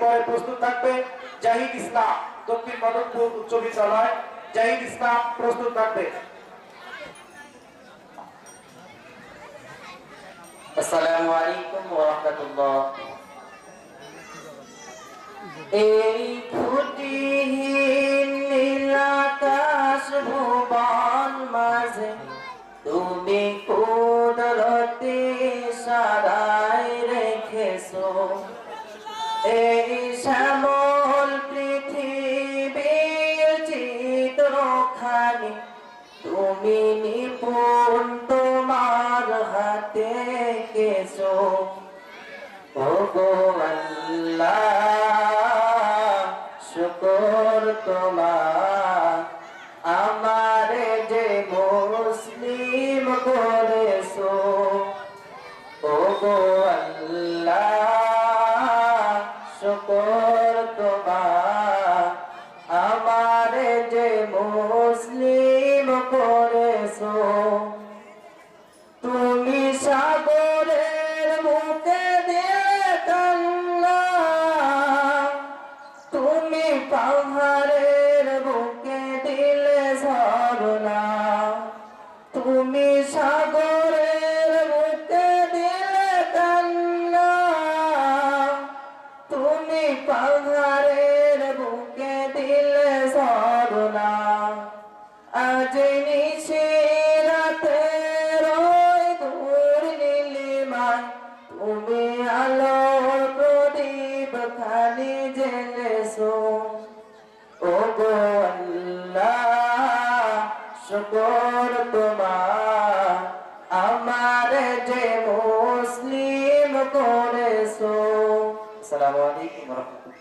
এরপরে প্রস্তুত থাকবে জাহিদ ইসলাম। দক্ষিণ মদনপুর উচ্চ বিদ্যালয়, জাহিদ ইসলাম প্রস্তুত থাকবে। আসসালামু আলাইকুম ওয়া এই ফুটিহীন নীল আকাশ ভুবন মাঝে, তুমি কুদরতি সারাই শ্যামল পৃথিবীর চিত্রখানি, তুমি নিপুণ তোমার হাতে কেছো। শুকর তোমার, আমারে যে মুসলিম করেছ। ওগো আল্লাহ যে মুসলিম করেছ। তুমি সাগরের মুখে দিয়ে তুমি পাহাড়ের খালি জেনেছো ও গো আল্লাহ, শুকর তোমার। আমার যে মুসলিম করেছ। আসসালামু আলাইকুম ওয়া রাহমাতুল্লাহ।